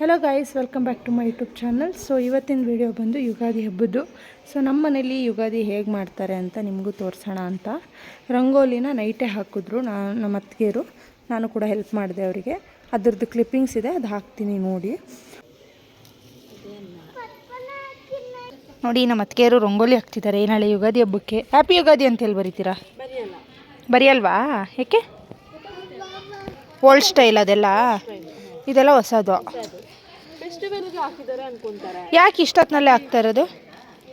Hello guys welcome back to my YouTube channel so ಇವತ್ತಿನ video ಬಂದು Ugadi ಹಬ್ಬದ್ದು. So ನಮ್ಮ ಮನೇಲಿ ಯುಗಾದಿ ಹೇಗೆ ಮಾಡ್ತಾರೆ ಅಂತ ನಿಮಗೂ ತೋರಿಸೋಣ ಅಂತ. ರಂಗೋಲಿನ ನೈಟೇ ಹಾಕಿದ್ರು ನಾನು ನಮ್ಮ ಅತ್ತಿಗೆರು ನಾನು ಕೂಡ ಹೆಲ್ಪ್ ಮಾಡಿದೆ ಅವರಿಗೆ. ಅದರದ್ದು ಕ್ಲಿಪ್ಪಿಂಗ್ಸ್ ಇದೆ, ಅದು ಹಾಕ್ತೀನಿ ನೋಡಿ. ನೋಡಿ, ನಮ್ಮ ಅತ್ತಿಗೆಯರು ರಂಗೋಲಿ ಹಾಕ್ತಿದ್ದಾರೆ. ನಾಳೆ ಯುಗಾದಿ ಹಬ್ಬಕ್ಕೆ. ಹ್ಯಾಪಿ ಯುಗಾದಿ ಅಂತ ಹೇಳಿ ಬರೀತೀರಾ? ಬರೆಯಲ್ವಾ? ಏಕೆ? ಓಲ್ಡ್ ಸ್ಟೈಲ್ ಅದೆಲ್ಲ? ಇದೆಲ್ಲ ಹೊಸದು. ಫೆಸ್ಟಿವಲ್ಗೆ ಹಾಕಿದ್ದಾರೆ ಅನ್ಕೊಂತಾರೆ. ಯಾಕೆ ಇಷ್ಟೊತ್ತಿನಲ್ಲೇ ಹಾಕ್ತಾ ಇರೋದು?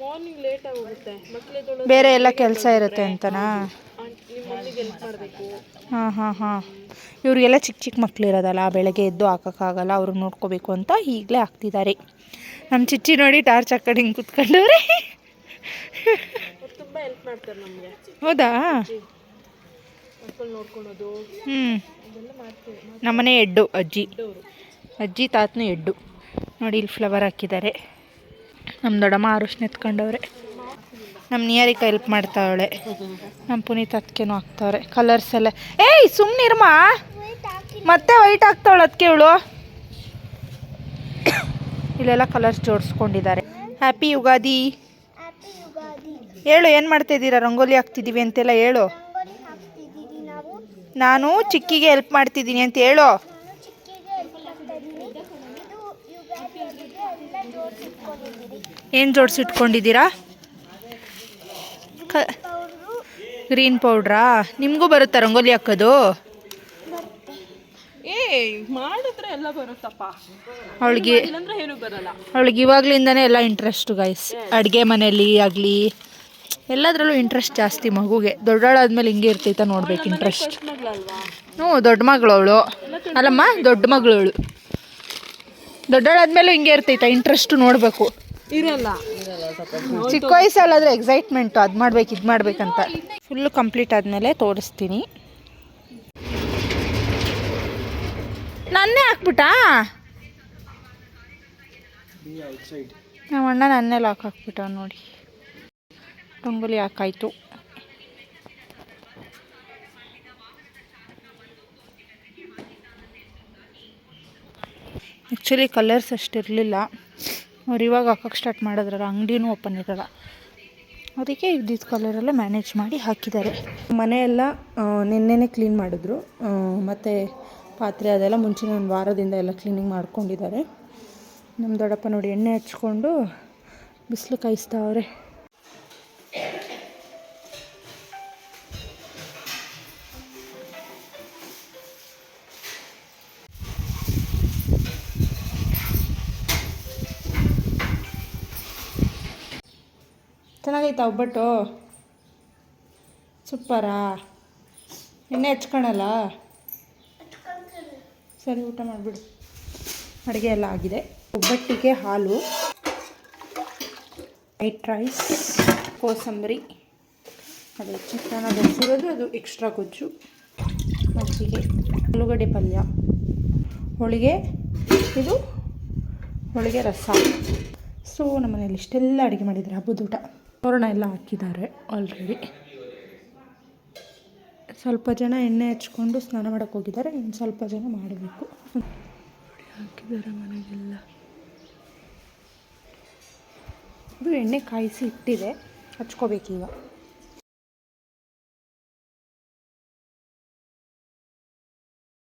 ಮಾರ್ನಿಂಗ್ ಲೇಟ್ ಆಗೋಗುತ್ತೆ. ಮಕ್ಕಳಿಗೆ ಬೇರೆ ಎಲ್ಲ ಕೆಲಸ ಇರುತ್ತೆ ಅಂತನಾ? ನಿಮ್ಮ ಹೆಲ್ಪ್ ಮಾಡಬೇಕು. ಹಾಂ ಹಾಂ ಹಾಂ. ಇವ್ರಿಗೆಲ್ಲ ಚಿಕ್ಕ ಚಿಕ್ಕ ಮಕ್ಕಳು ಇರೋದಲ್ಲ ಬೆಳಗ್ಗೆ ಎದ್ದು ಹಾಕೋಕ್ಕಾಗಲ್ಲ ಅವ್ರಿಗೆ ನೋಡ್ಕೋಬೇಕು ಅಂತ ಈಗಲೇ ಹಾಕ್ತಿದ್ದಾರೆ. ನಮ್ಮ ಚಿಚ್ಚಿ ನೋಡಿ ಟಾರ್ಚ್ ಹಾಕೊಂಡು ಹಿಂಗೆ ಕುತ್ಕೊಂಡವ್ರೆ. ಅವ್ರು ತುಂಬ ಹೆಲ್ಪ್ ಮಾಡ್ತಾರೆ ನಮಗೆ. ಹೌದಾ? ಮಕ್ಕಳು ನೋಡ್ಕೊಳೋದು. ಹ್ಞೂ ನಮ್ಮ ಮನೆ ನಮ್ಮನೆ ಎಡ್ಡು ಅಜ್ಜಿ. ಅಜ್ಜಿ ತಾತನೂ ಎಡ್ಡು. ನೋಡಿ ಇಲ್ಲಿ ಫ್ಲವರ್ ಹಾಕಿದ್ದಾರೆ. ನಮ್ಮ ದೊಡ್ಡಮ್ಮ ಅರುಶ್ ನೆತ್ಕೊಂಡವ್ರೆ ನಮ್ಮ ನಿಯರಿಕ ಹೆಲ್ಪ್ ಮಾಡ್ತಾವಳೆ. ನಮ್ಮ ಪುನೀತ್ ಅದಕ್ಕೇನು ಹಾಕ್ತಾವ್ರೆ. ಕಲರ್ಸ್ ಎಲ್ಲ ಏಯ್ ಸುಮ್ಮನಿರ್ಮ ಮತ್ತೆ ವೈಟ್ ಹಾಕ್ತಾವಳೆ ಅದಕ್ಕೆ ಇವಳು. ಇಲ್ಲೆಲ್ಲ ಕಲರ್ಸ್ ಜೋಡಿಸ್ಕೊಂಡಿದ್ದಾರೆ. ಹ್ಯಾಪಿ ಯುಗಾದಿ. ಹೇಳು, ಏನು ಮಾಡ್ತಾ ಇದ್ದೀರಾ? ರಂಗೋಲಿ ಹಾಕ್ತಿದ್ದೀವಿ ಅಂತೆಲ್ಲ ಹೇಳು. ನಾನು ಚಿಕ್ಕಿಗೆ ಹೆಲ್ಪ್ ಮಾಡ್ತಿದ್ದೀನಿ ಅಂತ ಹೇಳು. ಏನು ಜೋಡಿಸಿಟ್ಕೊಂಡಿದ್ದೀರಾ ಕ ಗ್ರೀನ್ ಪೌಡ್ರಾ? ನಿಮಗೂ ಬರುತ್ತಾ ರಂಗೋಲಿ ಹಾಕೋದು? ಏ ಮಾಡಿದ್ರೆ ಎಲ್ಲ ಬರುತ್ತಪ್ಪ. ಅವಳಿಗೆ ಏನು ಬರಲ್ಲ. ಅವಳಿಗೆ ಇವಾಗ್ಲಿಂದನೇ ಎಲ್ಲ ಇಂಟ್ರೆಸ್ಟು ಗೈಸ್ ಅಡುಗೆ ಮನೆಯಲ್ಲಿ ಆಗಲಿ ಎಲ್ಲದರಲ್ಲೂ ಇಂಟ್ರೆಸ್ಟ್ ಜಾಸ್ತಿ ಮಗುಗೆ. ದೊಡ್ಡವಳಾದ್ಮೇಲೆ ಹಿಂಗೆ ಇರ್ತೈತ ನೋಡ್ಬೇಕು ಇಂಟ್ರೆಸ್ಟ್ ಹ್ಞೂ ದೊಡ್ಡ ಮಗಳು ಅವಳು. ಅಲ್ಲಮ್ಮ ದೊಡ್ಡ ಮಗಳು ಅವಳು ದೊಡ್ಡವಳಾದ್ಮೇಲೂ ಹಿಂಗೆ ಇರ್ತೈತ ಇಂಟ್ರೆಸ್ಟ್ ನೋಡಬೇಕು. ಇರಲ್ಲ. ಚಿಕ್ಕ ವಯಸ್ಸಲ್ಲಾದ್ರೆ ಎಕ್ಸೈಟ್ಮೆಂಟು ಅದು ಮಾಡ್ಬೇಕು ಇದು ಮಾಡ್ಬೇಕಂತ. ಫುಲ್ಲು ಕಂಪ್ಲೀಟ್ ಆದಮೇಲೆ ತೋರಿಸ್ತೀನಿ. ನನ್ನೇ ಹಾಕ್ಬಿಟ್ಟಾ? ನಮ್ಮ ಅಣ್ಣ ನನ್ನೇ ಲಾಕ್ ಹಾಕ್ಬಿಟ್ಟ ನೋಡಿ. ರಂಗೋಲಿ ಹಾಕಾಯ್ತು. ಆ್ಯಕ್ಚುಲಿ ಕಲರ್ಸ್ ಅಷ್ಟಿರಲಿಲ್ಲ. ಅವ್ರು ಇವಾಗ ಹಾಕೋಕ್ಕೆ ಸ್ಟಾರ್ಟ್ ಮಾಡಿದ್ರಲ್ಲ, ಅಂಗಡಿನೂ ಓಪನ್ ಇರಲ್ಲ. ಅದಕ್ಕೆ ಇದ್ದಿದ್ದ ಕಲರೆಲ್ಲ ಮ್ಯಾನೇಜ್ ಮಾಡಿ ಹಾಕಿದ್ದಾರೆ. ಮನೆಯೆಲ್ಲ ನಿನ್ನೆನೇ ಕ್ಲೀನ್ ಮಾಡಿದ್ರು. ಮತ್ತು ಪಾತ್ರೆ ಅದೆಲ್ಲ ಮುಂಚಿನ ಒಂದು ವಾರದಿಂದ ಎಲ್ಲ ಕ್ಲೀನಿಂಗ್ ಮಾಡ್ಕೊಂಡಿದ್ದಾರೆ. ನಮ್ಮ ದೊಡ್ಡಪ್ಪ ನೋಡಿ ಎಣ್ಣೆ ಹಚ್ಕೊಂಡು ಬಿಸಿಲು ಕಾಯಿಸ್ತಾವ್ರೆ ಚೆನ್ನಾಗೈತಾ ಒಬ್ಬಟ್ಟು. ಸೂಪರಾ? ಎಣ್ಣೆ ಹಚ್ಕೊಳಲ್ಲ? ಸರಿ, ಊಟ ಮಾಡಿಬಿಡು. ಅಡುಗೆ ಎಲ್ಲ ಆಗಿದೆ. ಒಬ್ಬಟ್ಟಿಗೆ ಹಾಲು ವೈಟ್ ರೈಸ್, ಕೋಸಂಬರಿ ಅದು ಚಿತ್ರಾನ್ನ ಬೆಳೆಸಿರೋದು, ಅದು ಎಕ್ಸ್ಟ್ರಾ ಗೊಜ್ಜು, ಮಜ್ಜಿಗೆ, ಆಲೂಗಡ್ಡೆ ಪಲ್ಯ, ಹೋಳಿಗೆ, ಇದು ಹೋಳಿಗೆ ರಸ. ಸೊ ನಮ್ಮ ಮನೇಲಿ ಇಷ್ಟೆಲ್ಲ ಅಡುಗೆ ಮಾಡಿದ್ದಾರೆ ಹಬ್ಬದ ಊಟ. ತೋರಣ ಎಲ್ಲ ಹಾಕಿದ್ದಾರೆ ಆಲ್ರೆಡಿ ಸ್ವಲ್ಪ ಜನ ಎಣ್ಣೆ ಹಚ್ಕೊಂಡು ಸ್ನಾನ ಮಾಡೋಕ್ಕೆ ಹೋಗಿದ್ದಾರೆ ಇನ್ನು ಸ್ವಲ್ಪ ಜನ ಮಾಡಬೇಕು. ಹಾಕಿದ್ದಾರೆ ಮನೆಗೆಲ್ಲ. ಇದು ಎಣ್ಣೆ ಕಾಯಿಸಿ ಇಟ್ಟಿದೆ ಹಚ್ಕೋಬೇಕೀಗ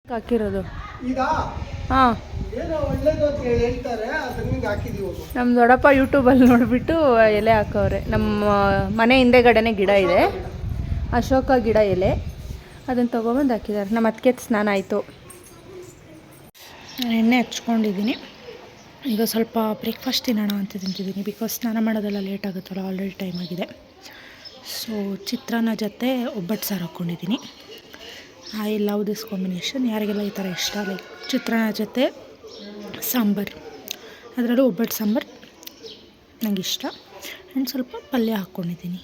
ಹಾಕಿರೋದು. ಈಗ? ಹಾಂ. ನಮ್ಮ ದೊಡ್ಡಪ್ಪ ಯೂಟ್ಯೂಬಲ್ಲಿ ನೋಡಿಬಿಟ್ಟು ಎಲೆ ಹಾಕವ್ರೆ. ನಮ್ಮ ಮನೆ ಹಿಂದೆಗಡೆನೆ ಗಿಡ ಇದೆ. ಅಶೋಕ ಗಿಡ ಎಲೆ. ಅದನ್ನು ತೊಗೊಬಂದು ಹಾಕಿದ್ದಾರೆ. ನಮ್ಮ ಅದಕ್ಕೆ ಸ್ನಾನ ಆಯಿತು. ನಾನು ಎಣ್ಣೆ ಹಚ್ಕೊಂಡಿದ್ದೀನಿ. ಈಗ ಸ್ವಲ್ಪ ಬ್ರೇಕ್ಫಾಸ್ಟ್ ತಿನ್ನೋಣ ಅಂತ ತಿಂತಿದ್ದೀನಿ. ಬಿಕಾಸ್ ಸ್ನಾನ ಮಾಡೋದೆಲ್ಲ ಲೇಟ್ ಆಗುತ್ತಲ್ಲ ಆಲ್ರೆಡಿ ಟೈಮ್ ಆಗಿದೆ. ಸೊ ಚಿತ್ರಾನ್ನ ಜೊತೆ ಒಬ್ಬಟ್ಟು ಸಾರು ಹಾಕ್ಕೊಂಡಿದ್ದೀನಿ ಐ ಲವ್ ದಿಸ್ ಕಾಂಬಿನೇಷನ್ ಯಾರಿಗೆಲ್ಲ ಈ ಥರ ಇಷ್ಟ ಲೈಕ್ ಚಿತ್ರಾನ್ನ ಜೊತೆ ಸಾಂಬಾರು. ಅದರಲ್ಲೂ ಒಬ್ಬಟ್ಟು ಸಾಂಬಾರು. ನನಗಿಷ್ಟ ಆ್ಯಂಡ್ ಸ್ವಲ್ಪ ಪಲ್ಯ ಹಾಕ್ಕೊಂಡಿದ್ದೀನಿ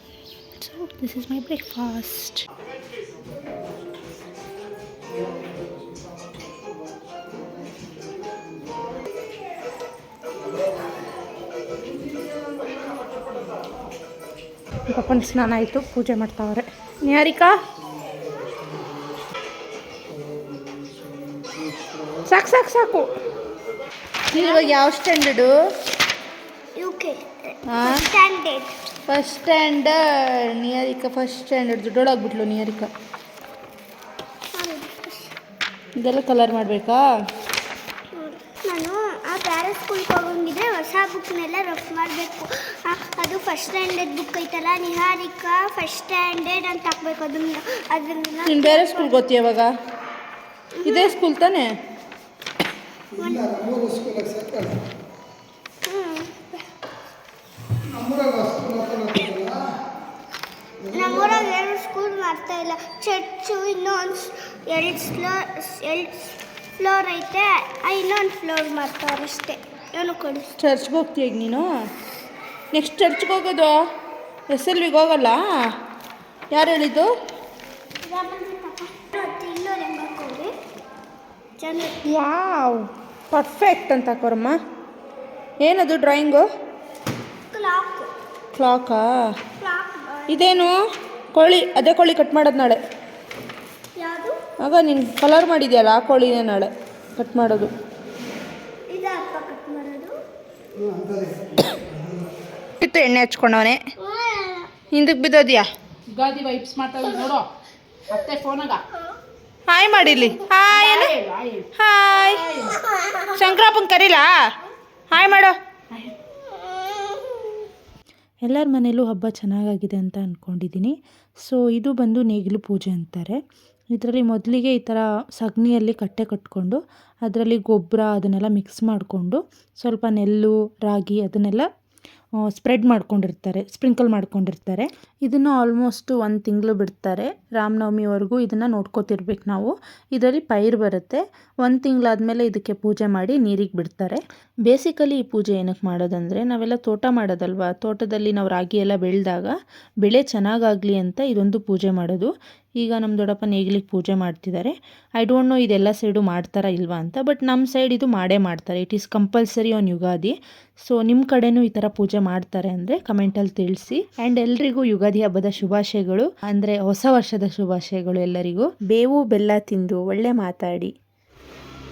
so this is my breakfast ಪಪ್ಪನ ಸ್ನಾನ ಆಯಿತು, ಪೂಜೆ ಮಾಡ್ತಾವ್ರೆ. ನಿಹಾರಿಕಾ? ಸಾಕು ಸಾಕು ಸಾಕು. ನೀನು ಇವಾಗ ಯಾವ standard? U K standard first standard Niharika first standard ದೊಡ್ಡೋಳಾಗ್ಬಿಟ್ಲು Niharika. ಇದೆಲ್ಲ ಕಲರ್ ಮಾಡಬೇಕಾ? ನಾನು ಆ ಪ್ಯಾರ ಸ್ಕೂಲ್ಗೆ ಹೋಗಂಗಿದ್ರೆ ಹೊಸ ಬುಕ್ನೆಲ್ಲ ರಫ್ ಮಾಡಬೇಕು. ಅದು ಫಸ್ಟ್ ಸ್ಟ್ಯಾಂಡರ್ಡ್ ಬುಕ್ ಐತಲ್ಲ ನಿಹಾರಿಕಾ ಫಸ್ಟ್ ಸ್ಟ್ಯಾಂಡರ್ಡ್ ಅಂತ ಹಾಕ್ಬೇಕು ಅದನ್ನ ಅದನ್ನ ನೀನು ಬೇರೆ ಸ್ಕೂಲ್ಗೆ ಓದ್ತೀಯ ಇವಾಗ? ಇದೇ ಸ್ಕೂಲ್ ತಾನೇ? ಇಲ್ಲ ನಮ್ಮೂರು ಸ್ಕೂಲಾಗ ಸೇರ್ತಾಳೆ ಹ್ಮ್. ನಮ್ಮೂರಾಗ ಸ್ಕೂಲ್ ಆಗ್ತದಲ್ಲ ನಮ್ಮೂರಾಗ ಎರಡು ಸ್ಕೂಲ್ ಮಾಡ್ತಾ ಇಲ್ಲ. ಚರ್ಚು ಇನ್ನೊಂದು ಎರಡು ಫ್ಲೋರ್ ಎರಡು ಫ್ಲೋರ್ ಐತೆ. ಇನ್ನೊಂದು ಫ್ಲೋರ್ ಮಾಡ್ತಾರೆ ಅಷ್ಟೇ. ಏನು ಕೊಡಿ. ಚರ್ಚ್ಗೆ ಹೋಗ್ತೀಯ ಈಗ ನೀನು? ನೆಕ್ಸ್ಟ್ ಚರ್ಚ್ಗೆ ಹೋಗೋದು? ಎಸ್ ಎಲ್ ವಿಗೆ ಹೋಗಲ್ಲ? ಯಾರು ಹೇಳಿದ್ದು? ಚೆನ್ನಾಗಿ. ವಾವ್ ಪರ್ಫೆಕ್ಟ್ ಅಂತ ಹಾಕೋರಮ್ಮ ಏನದು ಡ್ರಾಯಿಂಗು ಕ್ಲಾಕ್ ಕ್ಲಾಕಾ ಇದೇನು? ಕೋಳಿ ಅದೇ ಕೋಳಿ ಕಟ್ ಮಾಡೋದು ನಾಳೆ. ಯಾವುದು? ಆಗ ನೀನು ಕಲರ್ ಮಾಡಿದ್ಯಲ್ಲ ಆ ಕೋಳಿನೇ ನಾಳೆ ಕಟ್ ಮಾಡೋದು. ಇದು ಕಟ್ ಮಾಡೋದು. ಹ್ಞೂ ಅಂತದೇ ಇತ್ತು ಎಣ್ಣೆ ಹಚ್ಕೊಂಡವನೆ ಹಿಂದಕ್ಕೆ ಬಿದ್ದೋದ್ಯಾ? ಯುಗಾದಿ ವೈಪ್ಸ್ ಮಾತಾಡೋದು ನೋಡು. ಅತ್ತೆ ಫೋನಾಗ ಹಾಯ್ ಮಾಡಿರ್ಲಿ ಹಾಯ್ ಏನು ಹಾಯ್ ಶಂಕರಪ್ಪನ ಕರೀಲಾ? ಹಾಯ್ ಮಾಡೋ. ಎಲ್ಲರ ಮನೇಲೂ ಹಬ್ಬ ಚೆನ್ನಾಗಾಗಿದೆ ಅಂತ ಅಂದ್ಕೊಂಡಿದ್ದೀನಿ ಸೊ ಇದು ಬಂದು ನೇಗಿಲು ಪೂಜೆ ಅಂತಾರೆ. ಇದರಲ್ಲಿ ಮೊದಲಿಗೆ ಈ ಥರ ಸಗಣಿಯಲ್ಲಿ ಕಟ್ಟೆ ಕಟ್ಕೊಂಡು ಅದರಲ್ಲಿ ಗೊಬ್ಬರ ಅದನ್ನೆಲ್ಲ ಮಿಕ್ಸ್ ಮಾಡಿಕೊಂಡು ಸ್ವಲ್ಪ ನೆಲ್ಲು ರಾಗಿ ಅದನ್ನೆಲ್ಲ ಸ್ಪ್ರೆಡ್ ಮಾಡ್ಕೊಂಡಿರ್ತಾರೆ ಸ್ಪ್ರಿಂಕಲ್ ಮಾಡ್ಕೊಂಡಿರ್ತಾರೆ. ಇದನ್ನು ಆಲ್ಮೋಸ್ಟ್ ಒಂದು ತಿಂಗಳು ಬಿಡ್ತಾರೆ. ರಾಮನವಮಿವರೆಗೂ ಇದನ್ನು ನೋಡ್ಕೋತಿರ್ಬೇಕು ನಾವು. ಇದರಲ್ಲಿ ಪೈರು ಬರುತ್ತೆ. ಒಂದು ತಿಂಗಳಾದಮೇಲೆ ಇದಕ್ಕೆ ಪೂಜೆ ಮಾಡಿ ನೀರಿಗೆ ಬಿಡ್ತಾರೆ. ಬೇಸಿಕಲಿ ಈ ಪೂಜೆ ಏನಕ್ಕೆ ಮಾಡೋದಂದರೆ, ನಾವೆಲ್ಲ ತೋಟ ಮಾಡೋದಲ್ವಾ? ತೋಟದಲ್ಲಿ ನಾವು ರಾಗಿ ಎಲ್ಲ ಬೆಳೆದಾಗ ಬೆಳೆ ಚೆನ್ನಾಗಾಗಲಿ ಅಂತ ಇದೊಂದು ಪೂಜೆ ಮಾಡೋದು. ಈಗ ನಮ್ಮ ದೊಡ್ಡಪ್ಪ ನೇಗಿಲಿಗೆ ಪೂಜೆ ಮಾಡ್ತಿದ್ದಾರೆ ಐ ಡೋಂಟ್ ನೋ ಇದೆಲ್ಲ ಸೈಡು ಮಾಡ್ತಾರಾ ಇಲ್ವಾ ಅಂತ ಬಟ್ ನಮ್ಮ ಸೈಡ್ ಇದು ಮಾಡೇ ಮಾಡ್ತಾರೆ. It is compulsory on Ugadi. So ನಿಮ್ಮ ಕಡೆನೂ ಈ ಥರ ಪೂಜೆ ಮಾಡ್ತಾರೆ ಅಂದರೆ ಕಮೆಂಟಲ್ಲಿ ತಿಳಿಸಿ. ಆ್ಯಂಡ್ ಎಲ್ರಿಗೂ ಯುಗಾದಿ ಹಬ್ಬದ ಶುಭಾಶಯಗಳು. ಅಂದರೆ ಹೊಸ ವರ್ಷದ ಶುಭಾಶಯಗಳು ಎಲ್ಲರಿಗೂ. ಬೇವು ಬೆಲ್ಲ ತಿಂದು ಒಳ್ಳೆ ಮಾತಾಡಿ.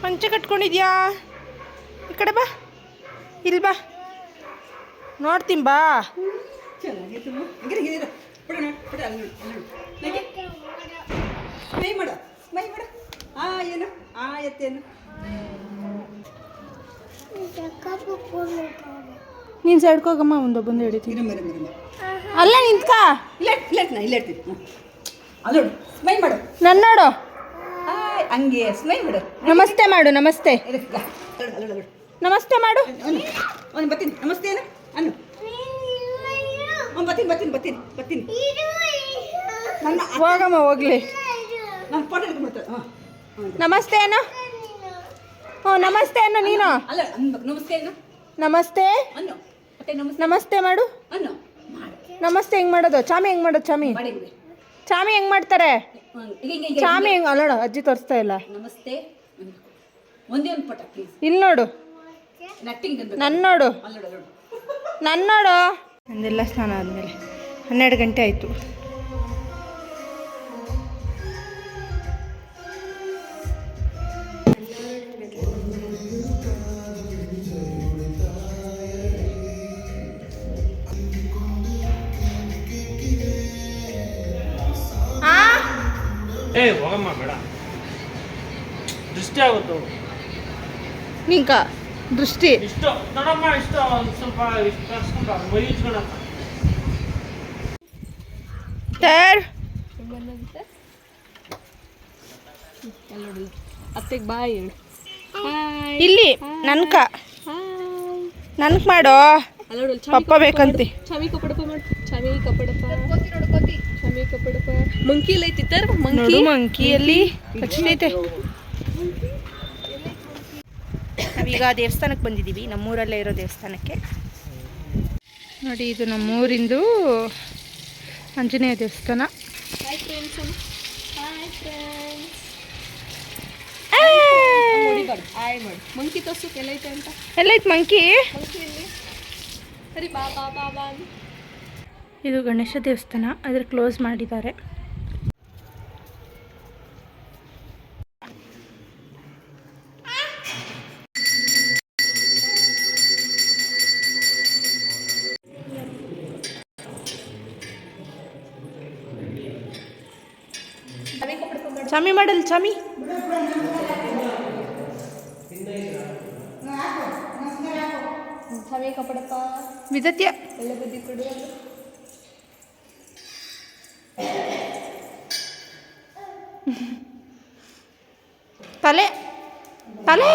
ಪಂಚ ಕಟ್ಕೊಂಡಿದ್ಯಾ? ಈ ಕಡೆ ಬಾ. ಇಲ್ಲಿ ಬಾ. ನೋಡ್ತೀನಿ ಬಾ. ಮೈ ಮಾಡು ಮೈ ಮಾಡು. ಆ ಏನು? ಆ ಎತ್ತೇನು ನೀನು ಸೈಡ್ಗೆ ಹೋಗಮ್ಮ ಹಿಡಿತೀನಿ ಇರಮ್ಮ ಇರಮ್ಮ ಇರಮ್ಮ ಅಲ್ಲ ನಿಂತ್ಕ. ಇಲ್ಲೇ ಇಲ್ಲೇ ನಾ ಇಲ್ಲೇ ಇರ್ತೀನಿ ಹ್ಞೂ ಅಲ್ಲಿ ನೋಡು ಸ್ಮೈ ಮಾಡು. ನನ್ನ ನೋಡು. ಹಂಗೆ ಸ್ಮೈ ಮಾಡು. ನಮಸ್ತೆ ಮಾಡು ನಮಸ್ತೆ. ನಮಸ್ತೆ ಮಾಡು. ಒಂದು ಬರ್ತೀನಿ. ನಮಸ್ತೆ ಏನು? ಅನ್ನು. ಅವ್ನು ಬರ್ತೀನಿ ಬರ್ತೀನಿ ಬರ್ತೀನಿ ಬರ್ತೀನಿ. ನನ್ನ ಹೋಗಮ್ಮ ಹೋಗ್ಲಿ. ನಾನು ಫೋಟೋ ಹಿಡ್ಕೊಂಡ್ಬಿಡ್ತಾರೆ ಹಾಂ ನಮಸ್ತೆ ಅಣ್ಣ. ಹ್ಞೂ ನಮಸ್ತೆ ಅಣ್ಣ ನೀನು? ಅಲ್ಲ ಅನ್ಬೇಕು ನಮಸ್ತೆ ಅಣ್ಣ. ನಮಸ್ತೆ. ಅನ್ನು ಮತ್ತೆ ನಮಸ್ತೆ. ನಮಸ್ತೆ ಮಾಡು. ಅನ್ನು ನಮಸ್ತೆ ಹೆಂಗ್ ಮಾಡೋದು? ಚಾಮಿ ಹೆಂಗ್ ಮಾಡೋದು ಚಾಮಿ? ಚಾಮಿ ಹೆಂಗ್ ಮಾಡ್ತಾರೆ? ಚಾಮಿ ಹೆಂಗ್ ಅಲ್ಲೋಡ ಅಜ್ಜಿ ತೋರಿಸ್ತಾ ಇಲ್ಲ. ನಮಸ್ತೆ. ಒಂದೇ ಒಂದು ಫೋಟೋ ಪ್ಲೀಸ್ ಇಲ್ಲಿ ನೋಡು. ನನ್ನ ನೋಡು. ನನ್ನ ನೋಡು. ನಂದೆಲ್ಲ ಸ್ನಾನ ಆದಮೇಲೆ ಹನ್ನೆರಡು ಗಂಟೆ ಆಯಿತು. ಏ ಹೋಗಮ್ಮ ಬೇಡ. ದೃಷ್ಟಿ ಆಗುತ್ತೆ ನಿಂಕ ದೃಷ್ಟಿ. ಇಷ್ಟು. ನೋಡಮ್ಮ ಇಷ್ಟು. ಸ್ವಲ್ಪ ಅತ್ತೆಗೆ ಬಾಯ್ ಹೇಳು. ಇಲ್ಲಿ ನನ್ಕ. ನನ್ಕ್ ಮಾಡೋ. ಪಪ್ಪ ಬೇಕಂತೆ. ಚಾವಿ ಕಪಡಪ ಮಾಡು. ಕಪಡಪ ಕಪಡಪ ಮಂಕಿ ಐತಿ ತರ ಮಂಕಿ. ಮಂಕಿಯಲ್ಲಿ. ಮಂಕಿಯಲ್ಲಿ ಕಚ್ತೈತೆ ನಾವೀಗ ದೇವಸ್ಥಾನಕ್ಕೆ ಬಂದಿದ್ದೀವಿ. ನಮ್ಮೂರಲ್ಲೇ ಇರೋ ದೇವಸ್ಥಾನಕ್ಕೆ. ನೋಡಿ ಇದು ನಮ್ಮೂರಿಂದು ಆಂಜನೇಯ ದೇವಸ್ಥಾನ. ಮಂಕಿ ತೋರ್ಸಕ್ಕೆ ಎಲ್ಲೈತೆ ಅಂತ? ಎಲ್ಲೈತ್ ಮಂಕಿ ಮಂಕಿ ಬಾ ಬಾ ಬಾ ಬಾ. ಇದು ಗಣೇಶ ದೇವಸ್ಥಾನ. ಅದ್ರ ಕ್ಲೋಸ್ ಮಾಡಿದ್ದಾರೆ. ಚಾಮಿ ಮಾಡಲ್ ಚಾಮಿ ಚಾಮಿ ಕಪಡಪ್ಪ ವಿದತ್ಯ ಎಲ್ಲ ಬುದ್ಧಿ ಕೊಡು ತಲೆ ತಲೆ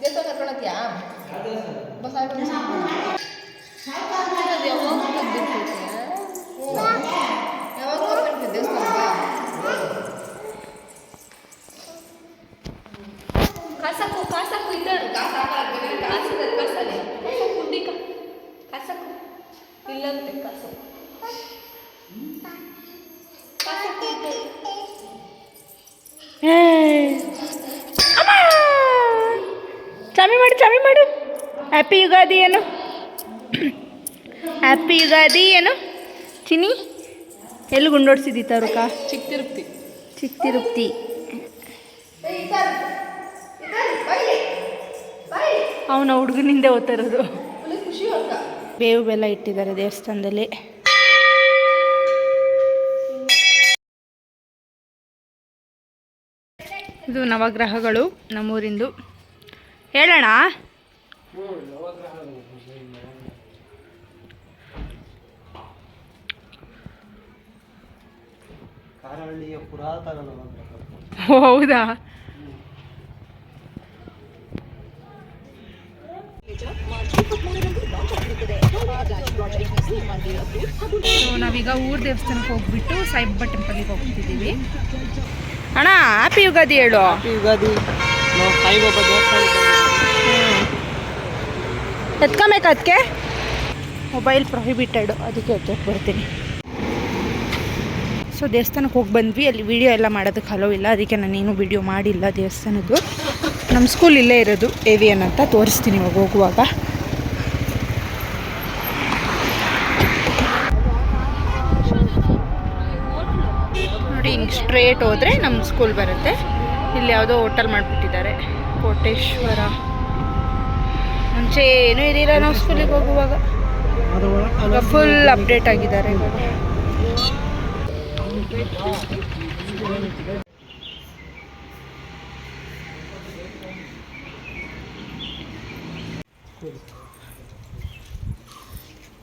ದೇವಸ್ಥಾನ ಕರ್ಕೊಳಕ್ಯಾ ಬಸ್ ಆಯ್ತು ಯಾವಾಗ ಯಾವಾಗ ಹೋಗ್ಬೇಕು ದೇವಸ್ಥಾನಕ್ಕೆ ಕಾಸಕ್ಕು ಕಾಸಕ್ಕು ಇದ್ದಾರು ಕಾಸು ಹಾಕಲ್ಲ ಕಾಸಿದೆ ಕಾಸಲ್ಲಿ ಉಂಡಿಕ ಕಾಸಕ್ಕು ಇಲ್ಲಂತೆ ಕಾಸು! ಚಾಮಿ ಮಾಡು ಚಾಮಿ ಮಾಡು. ಹ್ಯಾಪಿ ಯುಗಾದಿ ಏನು? ಹ್ಯಾಪಿ ಯುಗಾದಿ ಏನು? ಚಿನಿ ಎಲ್ಲಿ ಗುಂಡೋಡ್ಸಿದ್ದಿ ತರುಕ? ಚಿಕ್ಕ ತಿರುಪ್ತಿ ಚಿಕ್ಕ ತಿರುಪ್ತಿ ಅವನ ಹುಡುಗನಿಂದ ಓದ್ತಾ ಇರೋದು ಖುಷಿ ಅಂತ. ಬೇವು ಬೆಲ್ಲ ಇಟ್ಟಿದ್ದಾರೆ ದೇವಸ್ಥಾನದಲ್ಲಿ. ಇದು ನವಗ್ರಹಗಳು ನಮ್ಮೂರಿಂದು. ಹೇಳೋಣ ಹೌದಾ? ಸೊ ನಾವೀಗ ಊರ್ ದೇವಸ್ಥಾನಕ್ಕೆ ಹೋಗ್ಬಿಟ್ಟು ಸಾಯಿಬಾಬಾ ಟೆಂಪಲ್ಗೆ ಹೋಗ್ತಿದ್ದೀವಿ. ಅಣ್ಣ ಹ್ಯಾಪಿ ಯುಗಾದಿ ಹೇಳು. ಯುಗಾದಿ. ನಾವು ಸಾಯಿಬಾಬಾ ದೇವಸ್ಥಾನ ಎತ್ಕೊಬೇಕು ಅದಕ್ಕೆ ಮೊಬೈಲ್ ಪ್ರೊಹಿಬಿಟೆಡ್ ಅದಕ್ಕೆ ಎತ್ತಕ್ಕೆ ಬರ್ತೀನಿ. ಸೊ ದೇವಸ್ಥಾನಕ್ಕೆ ಹೋಗಿ ಬಂದ್ವಿ. ಅಲ್ಲಿ ವಿಡಿಯೋ ಎಲ್ಲ ಮಾಡೋದಕ್ಕೆ ಹಲೋ ಇಲ್ಲ. ಅದಕ್ಕೆ ನಾನೇನು ವಿಡಿಯೋ ಮಾಡಿಲ್ಲ ದೇವಸ್ಥಾನದ್ದು. ನಮ್ಮ ಸ್ಕೂಲ್ ಇಲ್ಲೇ ಇರೋದು ಏವಿಯನ್ ಅಂತ ತೋರಿಸ್ತೀನಿ ಇವಾಗ ಹೋಗುವಾಗ. ನೋಡಿ ಹಿಂಗೆ ಸ್ಟ್ರೇಟ್ ಹೋದರೆ ನಮ್ಮ ಸ್ಕೂಲ್ ಬರುತ್ತೆ. ಇಲ್ಲಿ ಯಾವುದೋ ಹೋಟೆಲ್ ಮಾಡಿಬಿಟ್ಟಿದ್ದಾರೆ. ಕೋಟೇಶ್ವರ. ಮುಂಚೆ ಏನೂ ಇರಲಿಲ್ಲ ನಾವು ಸ್ಕೂಲಿಗೆ ಹೋಗುವಾಗ. ಫುಲ್ ಅಪ್ಡೇಟ್ ಆಗಿದ್ದಾರೆ ಇವಾಗ.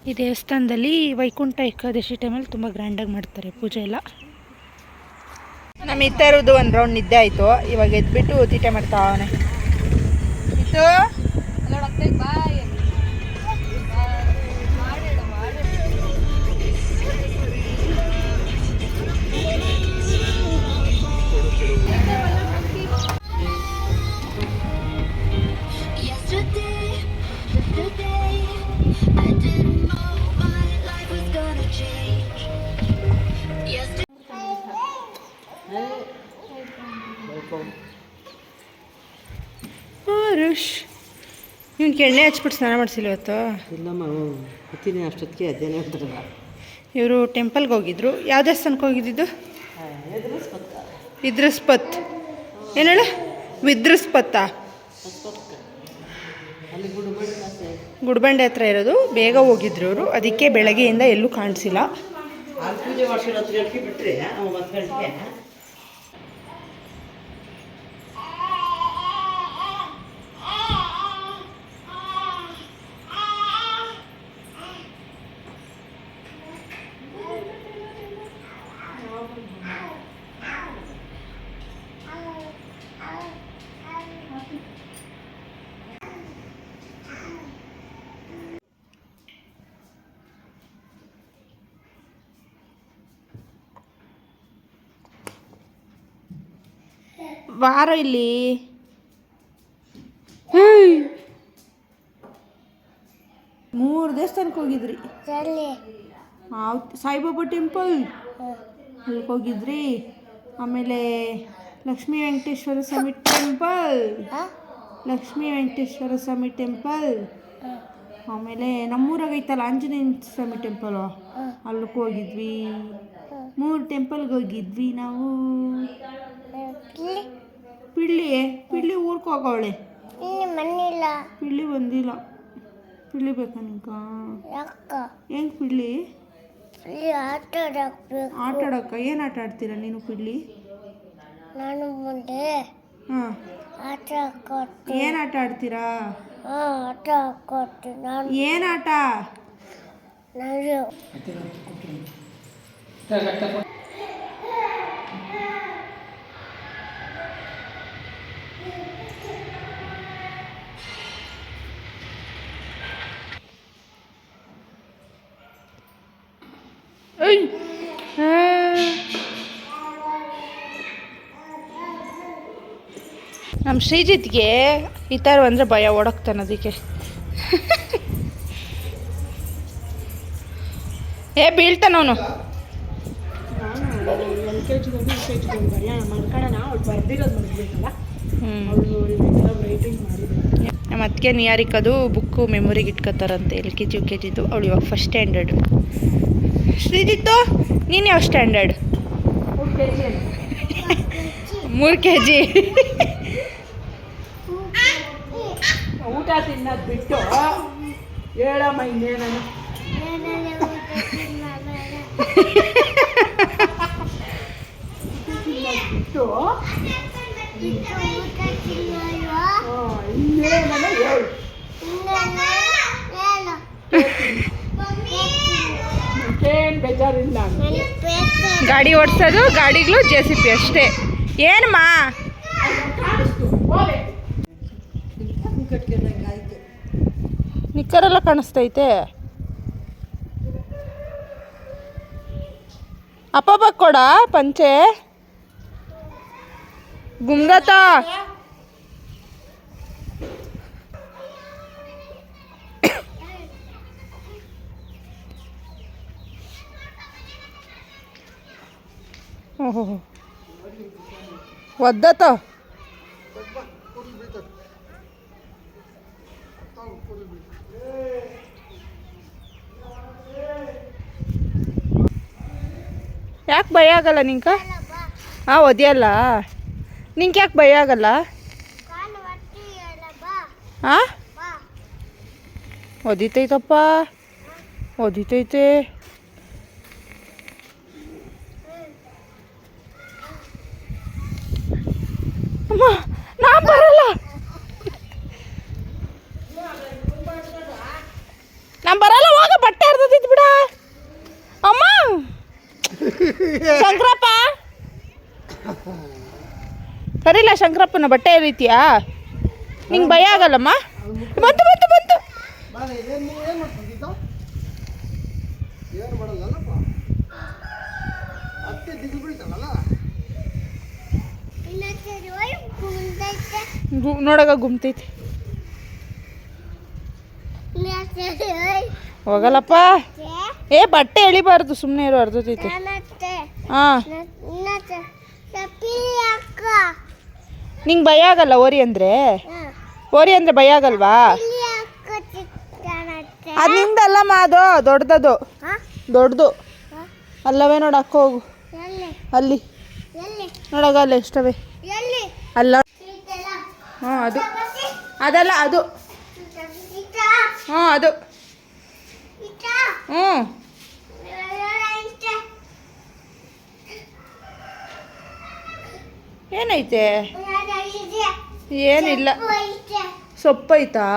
ಈ ದೇವಸ್ಥಾನದಲ್ಲಿ ವೈಕುಂಠ ಏಕಾದಶಿ ಟೈಮಲ್ಲಿ ತುಂಬ ಗ್ರ್ಯಾಂಡಾಗಿ ಮಾಡ್ತಾರೆ ಪೂಜೆ ಎಲ್ಲ. ನಮ್ಮ ಇತ್ತ ಇರೋದು ಒಂದು ರೌಂಡ್ ನಿದ್ದೆ ಆಯಿತು. ಇವಾಗ ಎದ್ಬಿಟ್ಟು ತೀಟೆ ಮಾಡ್ತಾವನೆ ಇತ್ತು? ಬಾಯ್ ರುಷ್ ಇವ್ನಿಗೆ ಎಣ್ಣೆ ಹಚ್ಬಿಟ್ಟು ಸ್ನಾನ ಮಾಡಿಸಿಲ್ಲ ಇವತ್ತು? ಇಲ್ಲಮ್ಮ ಗೊತ್ತೀನಿ ಅಷ್ಟೊತ್ತಿಗೆ ಅದೇನೇ ಹೇಳ್ತಾರಲ್ಲ ಇವರು ಟೆಂಪಲ್ಗೆ ಹೋಗಿದ್ರು. ಯಾವ ದೇವಸ್ಥಾನಕ್ಕೆ ಹೋಗಿದ್ದಿದ್ದು ಇದ್ರಸ್ಪತ್ ಏನು ಹೇಳ? ವಿದ್ರಸ್ಪತ್ತ ಗುಡ್ಬಂಡೆ ಹತ್ರ ಇರೋದು. ಬೇಗ ಹೋಗಿದ್ರು ಅವರು ಅದಕ್ಕೆ ಬೆಳಗ್ಗೆಯಿಂದ ಎಲ್ಲೂ ಕಾಣಿಸಿಲ್ಲ. ವಾರ ಇಲ್ಲಿ. ಮೂರು ದೇವಸ್ಥಾನಕ್ಕೆ ಹೋಗಿದ್ರಿ. ಸಾಯಿಬಾಬಾ ಟೆಂಪಲ್. ಅಲ್ಲಿಗೆ ಹೋಗಿದ್ರಿ. ಆಮೇಲೆ ಲಕ್ಷ್ಮೀ ವೆಂಕಟೇಶ್ವರ ಸ್ವಾಮಿ ಟೆಂಪಲ್. ಲಕ್ಷ್ಮೀ ವೆಂಕಟೇಶ್ವರ ಸ್ವಾಮಿ ಟೆಂಪಲ್. ಆಮೇಲೆ ನಮ್ಮೂರಾಗ ಐತಲ್ಲ ಆಂಜನೇಯ ಸ್ವಾಮಿ ಟೆಂಪಲು. ಅಲ್ಲಿಗೆ ಹೋಗಿದ್ವಿ. ಮೂರು ಟೆಂಪಲ್ಗೆ ಹೋಗಿದ್ವಿ ನಾವು. ಪಿಳ್ಳಿ ಪಿಳ್ಳಿ ಊರ್ಗೆ ಹೋಗವಳೆ. ಇಲ್ಲಿ ಮಣ್ಣಿಲ್ಲ ಪಿಳ್ಳಿ ಬಂದಿಲ್ಲ. ಪಿಳ್ಳಿ ಬೇಕಾ ನಿಂಕ ಹೆಂಗ್ ಹೆಂಗೆ ಪಿಳ್ಳಿ? ಆಟ ಆಡಕ್ಕ ಆಟ ಆಡೋಕ್ಕ? ಏನು ಆಟ ಆಡ್ತೀರಾ ನೀನು ಪಿಳ್ಳಿ? ನಾನು ಮುಂದೆ ಹಾಂ. ಆಟ ಏನು ಆಟ ಆಡ್ತೀರಾ? ಹಾಂ ಆಟ ಹಾಕೋತೀನಿ ನಾನು ಏನು ಆಟ? ನಾನು ಶ್ರೀಜಿತ್ಗೆ ಈ ಥರ ಅಂದರೆ ಭಯ ಓಡಕ್ತಾನೆ ಅದಕ್ಕೆ. ಏ ಬೀಳ್ತಾನವನು ಎಲ್ ಕೆ ಜಿಗೊಂದು ಯು ಕೆ ಅವ್ಳು ನಮ್ಮ ನಿಯಾರಿಕದು ಬುಕ್ಕು ಮೆಮೊರಿಗೆ ಇಟ್ಕೋತಾರಂತೆ, L K G U K ಜಿದು ಅವಳು ಇವಾಗ ಫಸ್ಟ್ ಸ್ಟ್ಯಾಂಡರ್ಡ್ ಶ್ರೀಜಿತ್ತು, ನೀನು ಯಾವ ಸ್ಟ್ಯಾಂಡರ್ಡ್ ಮೂರು ಕೆ ಜಿ ಮೂರು ಕೆ ಜಿ ಊಟ ತಿನ್ನೋದು ಬಿಟ್ಟು ಹೇಳಮ್ಮ ಬಿಟ್ಟು ಹೇಳು ಬೇಜಾರಿಲ್ಲ. ಗಾಡಿ ಓಡಿಸೋದು ಗಾಡಿಗಳು ಜೆ ಸಿ ಪಿ ಅಷ್ಟೇ. ಏನಮ್ಮ ನಿಕ್ಕರೆಲ್ಲ ಕಾಣಿಸ್ತೈತೆ. ಅಪ್ಪ ಬಕ್ಕೊಡ ಪಂಚೆ. ಗುಮ್ಗತ ಓಹೋ. ಒದ್ದತ ಯಾಕೆ ಭಯ ಆಗಲ್ಲ ನಿಂಕ? ಹಾಂ ಒದಿಯಲ್ಲ. ನಿಂಗೆ ಯಾಕೆ ಭಯ ಆಗಲ್ಲ? ಹಾಂ ಒದಿತೈತಪ್ಪ ಒದಿತೈತೆ ಅಮ್ಮ ನಾ ಬರಲ್ಲ. ನಾ ಬರಲ್ಲ, ಹೋಗ, ಬಟ್ಟೆ ಹರಿದೈತಿ ಬಿಡ. ಅಮ್ಮ! ಶಂಕರಪ್ಪ? ಕರೀಲ ಶಂಕರಪ್ಪನ ಬಟ್ಟೆ ರೀತಿಯಾ ನಿಂಗೆ ಭಯ ಆಗಲ್ಲಮ್ಮ? ಬಂತು ಬಂತು ಬಂತು. ನೋಡಾಗ ಗುಮ್ತೈತಿ. ಹೋಗಲ್ಲಪ್ಪ. ಏ ಬಟ್ಟೆ ಎಳಿಬಾರ್ದು ಸುಮ್ಮನೆ ಇರೋ ಅರ್ಧತೈತಿ ಹಾಂ. ಅಕ್ಕ. ನಿಂಗೆ ಭಯ ಆಗಲ್ಲ ಓರಿ ಅಂದರೆ? ಓರಿ ಅಂದರೆ ಭಯ ಆಗಲ್ವಾ? ಅದು ನಿಂದಲ್ಲಮ್ಮ ಅದು ದೊಡ್ಡದದು? ದೊಡ್ಡದು. ಅಲ್ಲವೇ ನೋಡು ಅಕ್ಕ ಹೋಗು. ಅಲ್ಲಿ. ನೋಡಾಗ ಅಲ್ಲ ಎಷ್ಟವೇ. ಅಲ್ಲ. ಹಾ ಅದು. ಅದಲ್ಲ ಅದು. ಹ್ಞೂ ಹಾಂ ಅದು. ಹ್ಞೂ ಏನೈತೆ? ಏನಿಲ್ಲ. ಸೊಪ್ಪೈತಾ?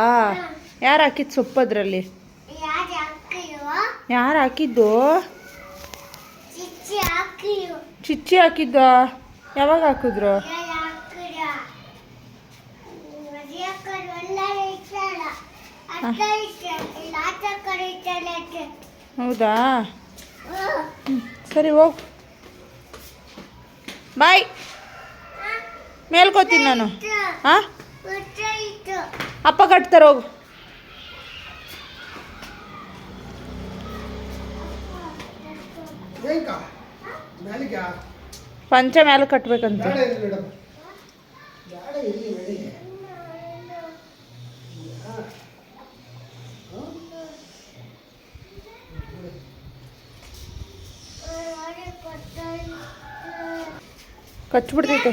ಯಾರು ಹಾಕಿದ್ದು ಸೊಪ್ಪು ಅದರಲ್ಲಿ ಯಾರು ಹಾಕಿದ್ದು? ಚಿಚ್ಚಿ ಹಾಕಿದ್ದ. ಯಾವಾಗ ಹಾಕಿದ್ರು? ಹೌದಾ? ಸರಿ ಹೋಗ್. ಬಾಯ್. ಮೇಲ್ಕೋತೀನಿ ನಾನು ಹಾಂ ಅಪ್ಪ ಕಟ್ತಾರೆ ಹೋಗು ಪಂಚ ಮೇಲೆ ಕಟ್ಬೇಕಂತ ಕಚ್ಬಿಡ್ತೈತೆ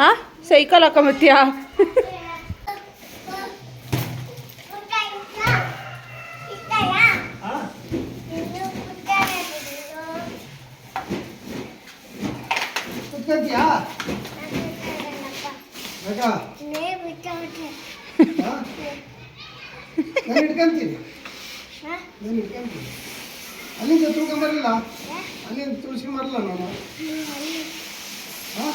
ಹಾಂ ಸೈಕಲ್ ಹಾಕೊಂಬತ್ತೀಯಾ? ಇಟ್ಕೊಂತೀನಿ ನಾನು ಇಟ್ಕೊಂತೀನಿ ಅಲ್ಲಿಂದ ಅಲ್ಲಿಂದ ತುಳಸಿ ಮರಲ್ಲ ನಾನು. ಹಾಂ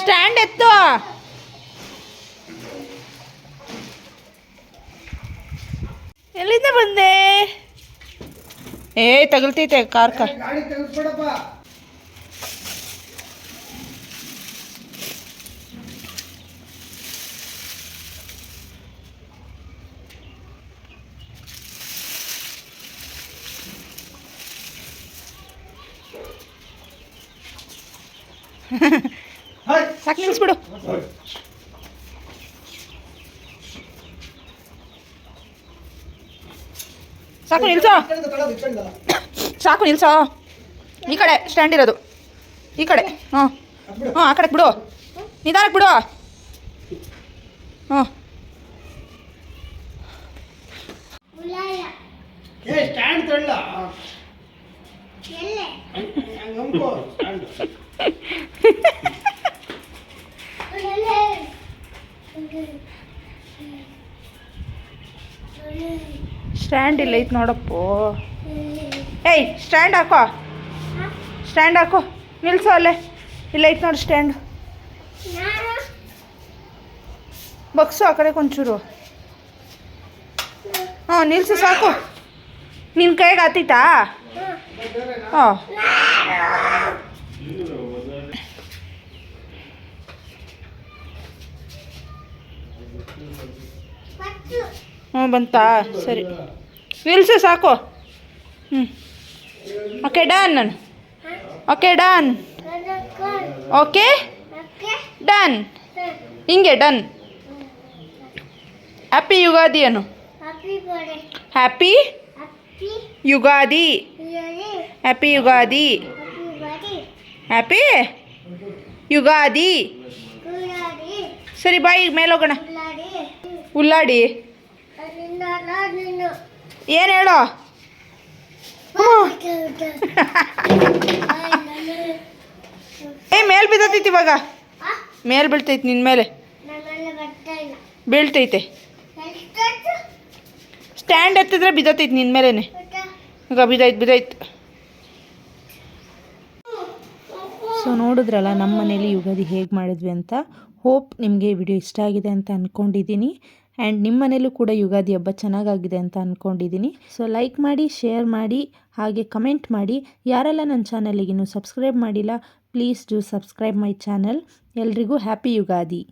ಸ್ಟ್ಯಾಂಡ್ ಎತ್ತು. ಎಲ್ಲಿಂದ ಬಂದೆ? ಏ ತಗಲ್ತೈತೆ ಕಾರ್ಕ ಸಾಕು ನಿಲ್ಲಿಸ್ಬಿಡು ಸಾಕು, ನಿಲ್ಸೋ. ಸಾಕು, ನಿಲ್ಸೋ. ಈ ಕಡೆ ಸ್ಟ್ಯಾಂಡ್ ಇರೋದು. ಈ ಕಡೆ. ಹಾಂ ಹಾಂ ಆ ಕಡೆ ಬಿಡು. ನಿಧಾನಕ್ಕೆ ಬಿಡು ಹಾಂ ಏ ಸ್ಟ್ಯಾಂಡ್ ತಳ್ಳ ಹಂಗೆ ನಂಬ್ಕೋ ಸ್ಟ್ಯಾಂಡ್ ಸ್ಟ್ಯಾಂಡ್ ಇಲ್ಲ ಐತೆ ನೋಡಪ್ಪ. ಏಯ್ ಸ್ಟ್ಯಾಂಡ್ ಹಾಕೋ. ಸ್ಟ್ಯಾಂಡ್ ಹಾಕೋ. ನಿಲ್ಸು ಅಲ್ಲೇ. ಇಲ್ಲ ಐತೆ ನೋಡಿ ಸ್ಟ್ಯಾಂಡ್ ಬಗ್ಸು ಆ ಕಡೆ ಒಂಚೂರು. ಹಾಂ ನಿಲ್ಸು ಸಾಕು. ನಿನ್ನ ಕೈಗೆ ಹತ್ತಿತಾ ಹಾಂ ಹ್ಞೂ, ಬಂತಾ? ಸರಿ. ನಿಲ್ಸು ಸಾಕು. ಹ್ಞೂ ಓಕೆ ಡನ್ ನಾನು. ಓಕೆ ಡನ್ ಓಕೆ ಡನ್ ಹಿಂಗೆ done happy Ugadi Anu. Happy Ugadi. Happy Ugadi happy Ugadi ಸರಿ ಬಾಯ್ ಮೇಲೆ Guladi. ಉಲ್ಲಾಡಿ ಏನು ಹೇಳೋ? ಏ, ಮೇಲ್ ಬಿದ್ದೈತಿ ಇವಾಗ. ಮೇಲ್ ಬೀಳ್ತೈತಿ ನಿನ್ನ ಮೇಲೆ. ಬೀಳ್ತೈತೆ. ಸ್ಟ್ಯಾಂಡ್ ಎತ್ತಿದ್ರೆ ಬಿದ್ದೈತಿ ನಿನ್ನ ಮೇಲೇನೆ. ಈಗ ಬಿದ್ದೈತೆ ಬಿದ್ದೈತೆ. ಸೊ ನೋಡಿದ್ರಲ್ಲ ನಮ್ಮ ಮನೇಲಿ ಯುಗಾದಿ ಹೇಗೆ ಮಾಡಿದ್ವಿ ಅಂತ. ಹೋಪ್ ನಿಮಗೆ ವಿಡಿಯೋ ಇಷ್ಟ ಆಗಿದೆ ಅಂತ ಅಂದ್ಕೊಂಡಿದ್ದೀನಿ ಆ್ಯಂಡ್ ನಿಮ್ಮ ಮನೇಲೂ ಕೂಡ ಯುಗಾದಿ ಹಬ್ಬ ಚೆನ್ನಾಗಾಗಿದೆ ಅಂತ ಅಂದ್ಕೊಂಡಿದ್ದೀನಿ ಸೊ ಲೈಕ್ ಮಾಡಿ ಶೇರ್ ಮಾಡಿ, ಹಾಗೆ ಕಮೆಂಟ್ ಮಾಡಿ. ಯಾರೆಲ್ಲ ನನ್ನ ಚಾನಲಿಗೆ ಇನ್ನೂ ಸಬ್ಸ್ಕ್ರೈಬ್ ಮಾಡಿಲ್ಲ please do subscribe my channel ಎಲ್ರಿಗೂ ಹ್ಯಾಪಿ ಯುಗಾದಿ.